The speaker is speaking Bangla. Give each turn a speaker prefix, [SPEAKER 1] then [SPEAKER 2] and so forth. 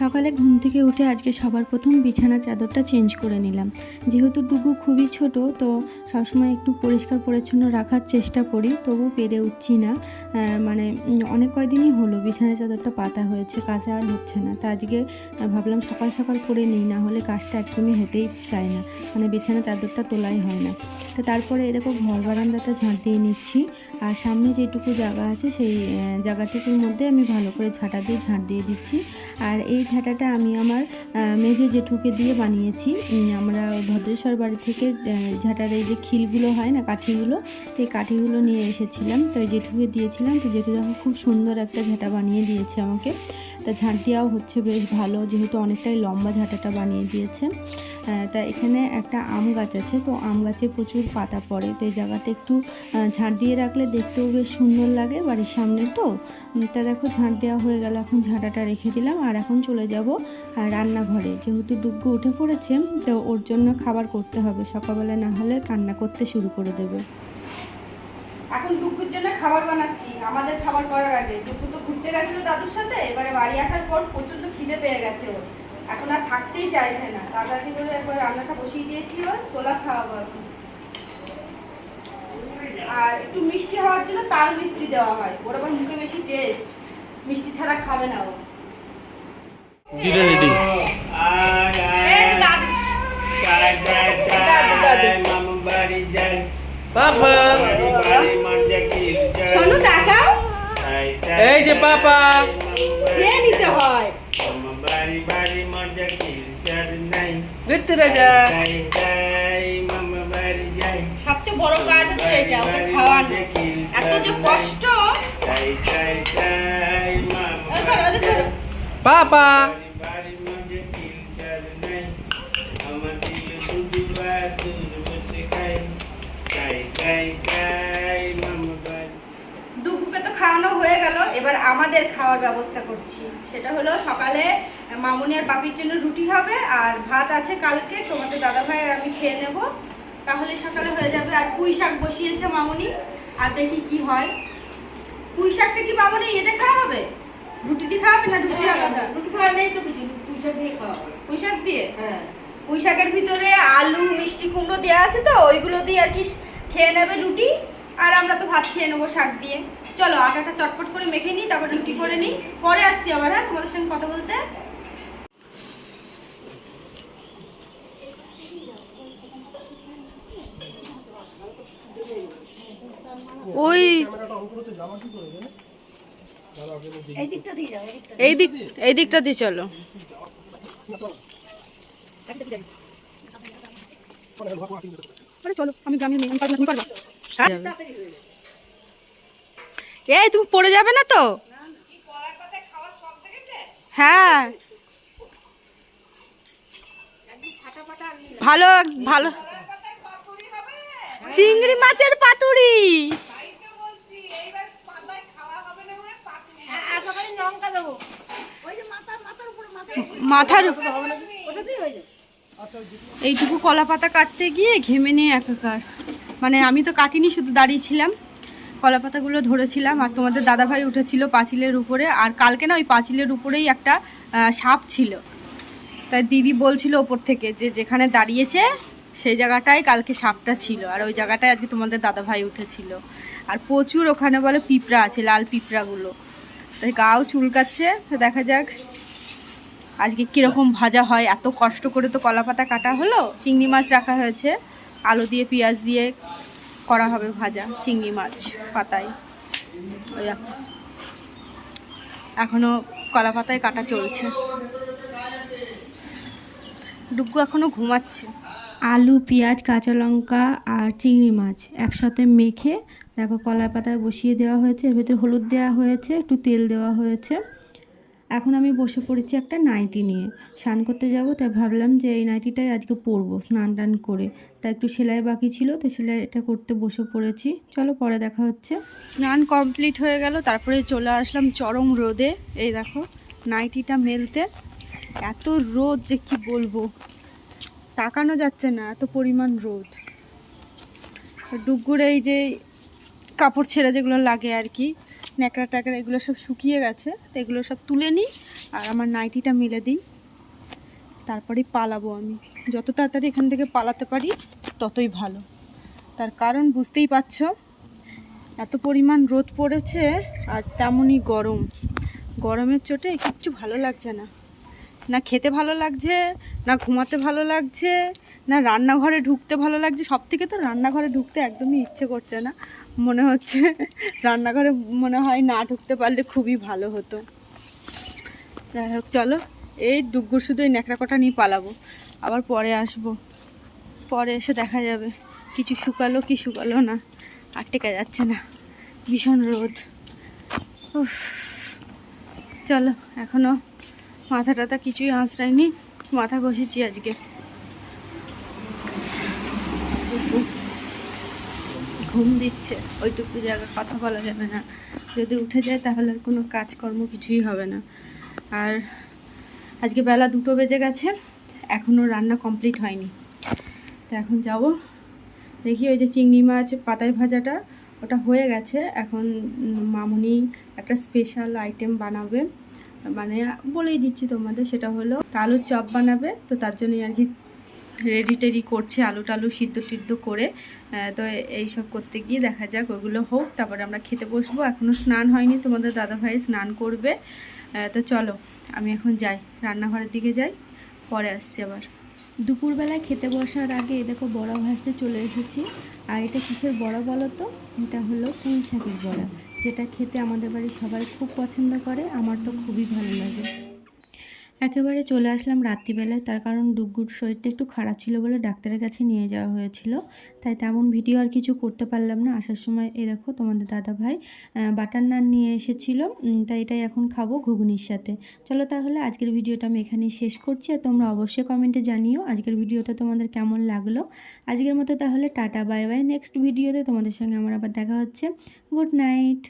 [SPEAKER 1] সকালে ঘুম থেকে উঠে আজকে সবার প্রথম বিছানা চাদরটা চেঞ্জ করে নিলাম। যেহেতু ডুগু খুবই ছোট, তো সবসময় একটু পরিষ্কার পরিচ্ছন্ন রাখার চেষ্টা করি, তবু পেরে উঠছি না। মানে অনেক কয়দিনই হলো বিছানা চাদরটা পাতা হয়েছে কাজে আর হচ্ছে না। তা আজকে ভাবলাম সকাল সকাল করে নিই, না হলে কাজটা একদমই হতেই চায় না। মানে বিছানা চাদরটা তোলাই হয় না। তো তারপরে এরকম ঘর বারান্দাটা ঝাঁট দিয়ে নিচ্ছি। আর সামনে যেটুকু জায়গা আছে সেই জায়গাটুকুর মধ্যে আমি ভালো করে ঝাঁটা দিয়ে ঝাঁট দিয়ে দিচ্ছি। আর এই ঝাঁটাটা আমি আমার মেঝে জেঠুকে দিয়ে বানিয়েছি আমরা ভদ্রেশ্বর বাড়ি থেকে ঝাঁটার এই যে খিলগুলো হয় না, কাঠিগুলো, সেই কাঠিগুলো নিয়ে এসেছিলাম। তো এই জেঠুকে দিয়েছিলাম, তো জেঠু দেখো খুব সুন্দর একটা ঝাঁটা বানিয়ে দিয়েছে আমাকে। তা ঝাঁট দেওয়াও হচ্ছে বেশ ভালো, যেহেতু অনেকটাই লম্বা ঝাঁটাটা বানিয়ে দিয়েছে। তা এখানে একটা আম গাছ আছে, তো আম গাছে প্রচুর পাতা পড়ে, তো এই জায়গাটা একটু ঝাঁট দিয়ে রাখলে দেখতেও বেশ সুন্দর লাগে বাড়ির সামনে তো। তা দেখো ঝাঁট দেওয়া হয়ে গেল, এখন ঝাঁটাটা রেখে দিলাম আর এখন চলে যাব রান্নাঘরে। যেহেতু ডুগ্গু উঠে পড়েছে, তো ওর জন্য খাবার করতে হবে, সকালবেলা না হলে কান্না করতে শুরু করে দেবে।
[SPEAKER 2] এখন ডুকুর জন্য খাবার বানাচ্ছি, আমাদের খাবার করার আগে। ডুকু তো ঘুরতে গেছিল দাদুর সাথে, এবারে বাড়ি আসার পর প্রচণ্ড খিদে পেয়ে গেছে ওর। এখন আর থাকতেই চাইছে না। তাড়াতাড়ি করে একবার রান্নাটা বসিয়ে দিয়েছি ওর তোলা খাওয়াবো এখন। আর একটু মিষ্টি হওয়ার জন্য তাল মিষ্টি দেওয়া হয়। ওর আবার মুখে বেশি টেস্ট মিষ্টি ছাড়া খাবে না ও।
[SPEAKER 3] রেডি
[SPEAKER 2] এই যে শোনো তাকাও
[SPEAKER 3] এই পাপা
[SPEAKER 2] সবচেয়ে বড় কাজ হচ্ছে এটা ওকে খাওয়ানো। এত যে কষ্ট। ওই ধরো, ওদের ধরো।
[SPEAKER 3] পাপা।
[SPEAKER 2] ডুগুকে তো খাওয়ানো হয়ে গেল এবার আমাদের খাওয়ার ব্যবস্থা করছি। সেটা হলো সকালে মামুনি আর বাপির জন্য রুটি হবে আর ভাত আছে কালকে তোমাদের দাদা ভাই আর আমি খেয়ে নেব। তাহলে সকালে হয়ে যাবে আর পুঁই শাক বসিয়েছে মামুনি আর দেখি কি হয়। পুঁই শাকটা কি মামুনি এতে খাওয়া হবে? রুটি দিয়ে খাওয়াবে না রুটি আলাদা?
[SPEAKER 4] রুটি খাওয়া নেই তো কিছু পুঁইশাক দিয়ে খাওয়া
[SPEAKER 2] পুঁই শাক দিয়ে?
[SPEAKER 4] হ্যাঁ।
[SPEAKER 2] পুঁই শাকের ভিতরে আলু মিষ্টি কুমড়ো দেওয়া আছে তো ওইগুলো দিয়ে আর কি খেয়ে নেবে রুটি আর আমরা তো ভাত খেয়ে নেব শাক দিয়ে। চলো আটাটা চটপট করে মেখে নিই তারপর রুটি করে নিই। পরে আসছি আবার হ্যাঁ? তোমাদের সঙ্গে কথা বলতে। ওই
[SPEAKER 4] এই দিকটা দিয়ে এই
[SPEAKER 2] দিক এই দিকটা দিয়ে চলো। চলো আমি গ্রামের মেয়ে আমি পারব না, তুমি পারবা। হ্যাঁ? এই, তুমি পড়ে যাবে না তো? হ্যাঁ। ভালো ভালো। চিংড়ি মাছের পাতুরি
[SPEAKER 4] মাথার
[SPEAKER 2] এইটুকু কলা পাতা কাটতে গিয়ে ঘেমে নিয়ে একাকার। মানে আমি তো কাটিনি, শুধু দাঁড়িয়েছিলাম কলা পাতাগুলো ধরেছিলাম আর তোমাদের দাদাভাই উঠেছিল পাঁচিলের উপরে। আর কালকে না ওই পাঁচিলের উপরেই একটা সাপ ছিল। তাই দিদি বলছিল ওপর থেকে যে যেখানে দাঁড়িয়েছে, সেই জায়গাটায় কালকে সাপটা ছিল। আর ওই জায়গাটায় আজকে তোমাদের দাদাভাই উঠেছিল। আর প্রচুর ওখানে বলে পিঁপড়া আছে, লাল পিঁপড়াগুলো। তাই গাও চুলকাচ্ছে দেখা যাক আজকে কীরকম ভাজা হয়। এত কষ্ট করে তো কলা পাতা কাটা হলো। চিংড়ি মাছ রাখা হয়েছে, আলু দিয়ে, পেঁয়াজ দিয়ে করা হবে ভাজা, চিংড়ি মাছ, পাতায়। এখনও কলা পাতায় কাটা চলছে। ডুগ্গু এখনও ঘুমাচ্ছে।
[SPEAKER 1] আলু, পেঁয়াজ, কাঁচা লঙ্কা আর চিংড়ি মাছ একসাথে মেখে, দেখো কলা পাতায় বসিয়ে দেওয়া হয়েছে, এর ভিতরে হলুদ দেওয়া হয়েছে, একটু তেল দেওয়া হয়েছে। এখন আমি বসে পড়েছি একটা নাইটি নিয়ে। স্নান করতে যাব, তাই ভাবলাম যে এই নাইটিটাই আজকে পরবো, স্নান টান করে। তা একটু সেলাই বাকি ছিল, তো সেলাইটা করতে বসে পড়েছি। চলো পরে দেখা হচ্ছে।
[SPEAKER 2] স্নান কমপ্লিট হয়ে গেল, তারপরে চলে আসলাম চরম রোদে। এই দেখো, নাইটিটা মেলতে। এত রোদ যে কি বলব? তাকানো যাচ্ছে না, এত পরিমাণ রোদ। ডুগুর এই যে কাপড় ছেঁড়া যেগুলো লাগে আর কি ন্যাকড়া ট্যাকড়া এগুলো সব শুকিয়ে গেছে, তো এগুলো সব তুলে নিই আর আমার নাইটিটা মেলে দিই। তারপরেই পালাবো আমি। যত তাড়াতাড়ি এখান থেকে পালাতে পারি, ততই ভালো। তার কারণ বুঝতেই পারছ, এত পরিমাণ রোদ পড়েছে আর তেমনই গরম। গরমের চোটে কিচ্ছু ভালো লাগছে না। না খেতে ভালো লাগছে, না ঘুমাতে ভালো লাগছে না, রান্নাঘরে ঢুকতে ভালো লাগছে সব থেকে তো রান্নাঘরে ঢুকতে একদমই ইচ্ছে করছে না। মনে হচ্ছে রান্নাঘরে মনে হয় না ঢুকতে পারলে খুবই ভালো হতো। যাই হোক, চলো, এই ডুগ্গুর শুধু এই ন্যাকড়া কটা নিয়ে পালাবো। আবার পরে আসব। পরে এসে দেখা যাবে। কিছু শুকালো, কি শুকালো না, আর টেকা যাচ্ছে না। ভীষণ রোদ। চলো এখনও মাথা টাথা কিছুই আঁচড়ায়নি। মাথা ঘষেছি আজকে। ঘুম দিচ্ছে, ওইটুকু জায়গা কথা বলা যাবে না। যদি উঠে যায় তাহলে আর কোনো কাজকর্ম কিছুই হবে না। আর আজকে বেলা দুটো বেজে গেছে এখনও রান্না কমপ্লিট হয়নি। তো এখন যাব। দেখি ওই যে চিংড়ি মাছ, পাতায় ভাজাটা, ওটা হয়ে গেছে। এখন মামুনি একটা স্পেশাল আইটেম বানাবে। মানে বলেই দিচ্ছি তোমাদের, সেটা হলো আলুর চপ বানাবে, তো তার জন্যই আর কি রেডি টেডি করছে, আলু টালু সিদ্ধ টিদ্ধ করে। তো এইসব করতে গিয়ে দেখা যাক, ওইগুলো হোক, তারপরে আমরা খেতে বসবো। এখনও স্নান হয়নি, তোমাদের দাদাভাই স্নান করবে। তো চলো, আমি এখন যাই, রান্নাঘরের দিকে যাই, পরে আসছি আবার।
[SPEAKER 1] দুপুরবেলায় খেতে বসার আগে দেখো বড়া ভাজতে চলে এসেছি। আর এটা কিসের বড়া বলো তো? এটা হলো পুঁই শাকের বড়া, যেটা খেতে আমাদের বাড়ির সবাই খুব পছন্দ করে, আমার তো খুবই ভালো লাগে। একেবারে চলে আসলাম রাত্রিবেলায়। তার কারণ ডুগ্গুর শরীরটা একটু খারাপ ছিল বলে ডাক্তারের কাছে নিয়ে যাওয়া হয়েছিল। তাই তেমন ভিডিও আর কিছু করতে পারলাম না। আসার সময় এ দেখো তোমাদের দাদা ভাই বাটার নান নিয়ে এসেছিল। তাই এটাই এখন খাব ঘুগনির সাথে। চলো তাহলে আজকের ভিডিওটা আমি এখানেই শেষ করছি। আর তোমরা অবশ্যই কমেন্টে জানিও আজকের ভিডিওটা তোমাদের কেমন লাগল। আজকের মতো তাহলে টাটা, বাই বাই। নেক্সট ভিডিওতে তোমাদের সঙ্গে আমার আবার দেখা হচ্ছে। Good night